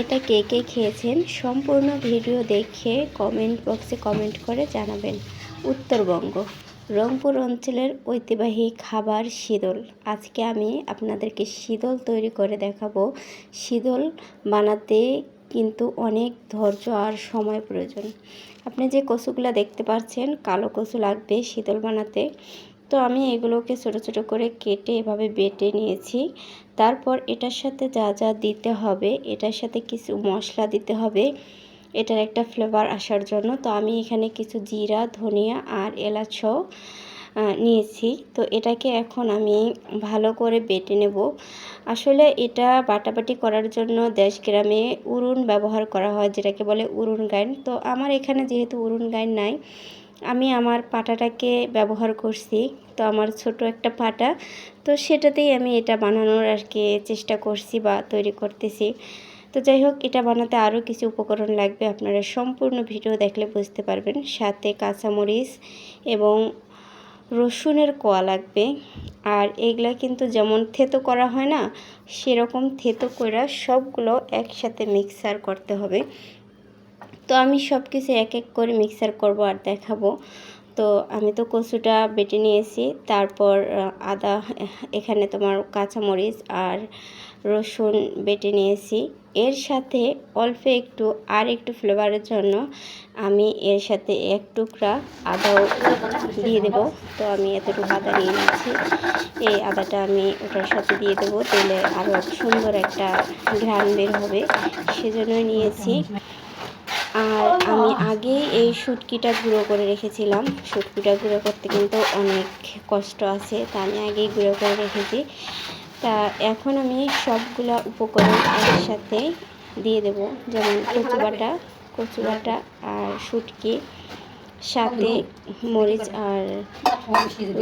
এটা কে কে খেয়েছেন সম্পূর্ণ ভিডিও দেখে কমেন্ট বক্সে কমেন্ট করে জানাবেন। উত্তরবঙ্গ, রংপুর অঞ্চলের ঐতিহ্যবাহী খাবার শীতল। আজকে আমি আপনাদেরকে শীতল তৈরি করে দেখাবো। শীতল বানাতে কিন্তু অনেক ধৈর্য আর সময় প্রয়োজন। আপনি যে কচুগুলো দেখতে পাচ্ছেন, কালো কচু লাগবে শীতল বানাতে। তো আমি এগুলোকে ছোট ছোট করে কেটে এভাবে বেটে নিয়েছি। তারপর এটার সাথে যা যা দিতে হবে, এটার সাথে কিছু মশলা দিতে হবে। এটার একটা ফ্লেভার আসার জন্য তো আমি এখানে কিছু জিরা, ধনিয়া আর এলাচ নিয়েছি। তো এটাকে এখন আমি ভালো করে বেটে নেব। আসলে এটা বাটাবাটি করার জন্য দেশ গ্রামে উরুন ব্যবহার করা হয়, যেটাকে বলে উরুন গাইন। তো আমার এখানে যেহেতু উরুন গাইন নাই আমি আমার পাটাটাকে ব্যবহার করছি। তো আমার ছোট একটা পাটা, তো সেটাতেই আমি এটা বানানোর আর কি চেষ্টা করছি বা তৈরি করতেছি। তো যাই হোক, এটা বানাতে আরও কিছু উপকরণ লাগবে, আপনারা সম্পূর্ণ ভিডিও দেখলে বুঝতে পারবেন। সাথে কাঁচামরিচ এবং রসুনের কোয়া লাগবে। আর এগুলা কিন্তু যেমন থেতো করা হয় না, সেরকম থেতো করে সবগুলো একসাথে মিক্সার করতে হবে। তো আমি সব কিছু এক এক করে মিক্সার করব আর দেখাবো। তো আমি তো কচুটা বেটে নিয়েছি, তারপর আদা, এখানে তোমার কাঁচামরিচ আর রসুন বেটে নিয়েছি। এর সাথে অল্প একটু, আর একটু ফ্লেভারের জন্য আমি এর সাথে এক টুকরা আদাও দিয়ে দেব। তো আমি এতটুকু আদা নিয়ে নিয়েছি। এই আদাটা আমি ওটার সাথে দিয়ে দেবো, দিলে আরও সুন্দর একটা ঘ্রাণ বের হবে। সেজন্যই নিয়েছি। আর আমি আগে এই শুটকিটা গুঁড়ো করে রেখেছিলাম। শুটকিটা গুঁড়ো করতে কিন্তু অনেক কষ্ট আছে তা আমি আগেই গুঁড়ো করে রেখেছি। তা এখন আমি সবগুলা উপকরণ একসাথে দিয়ে দেব যেমন কচু বাটা কচু বাটা আর শুটকি সাথে মরিচ আর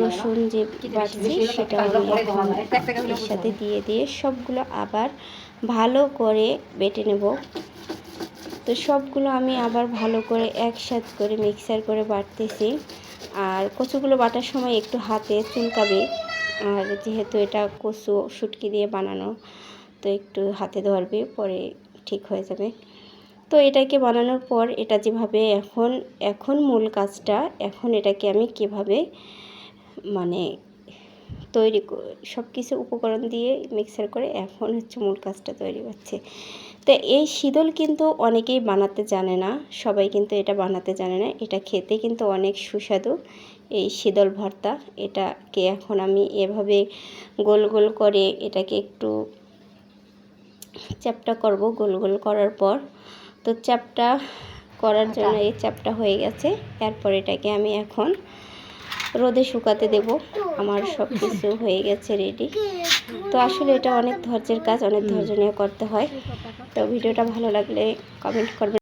রসুন যে বাটছি সেটা আমি এর সাথে দিয়ে দিয়ে সবগুলো আবার ভালো করে বেটে নেব। তো সবগুলো আমি আবার ভালো করে একসাথ করে মিক্সার করে বাটতেছি। আর কচুগুলো বাটার সময় একটু হাতে চুলকাবে। আর যেহেতু এটা কচু শুটকি দিয়ে বানানো, তো একটু হাতে ধরবে, পরে ঠিক হয়ে যাবে। তো এটাকে বানানোর পর এটা যেভাবে এখন এখন মূল কাজটা, এখন এটাকে আমি কীভাবে মানে তৈরি সব কিছু উপকরণ দিয়ে মিক্সার করে এখন হচ্ছে মূল কাজটা তৈরি করছে তো এই শীতল কিন্তু অনেকেই বানাতে জানে না সবাই কিন্তু এটা বানাতে জানে না। এটা খেতে কিন্তু অনেক সুস্বাদু এই শীতল ভর্তা। এটাকে এখন আমি এভাবে গোল গোল করে এটাকে একটু চ্যাপটা করব গোল গোল করার পর। তো চ্যাপটা করার জন্য এই চ্যাপটা হয়ে গেছে এরপর এটাকে আমি এখন রোদে শুকাতে দেব। আমার সব কিছু হয়ে গেছে রেডি তো আসলে এটা অনেক ধৈর্যের কাজ, অনেক ধৈর্য নিয়ে করতে হয়। তো ভিডিওটা ভালো লাগলে কমেন্ট করবেন।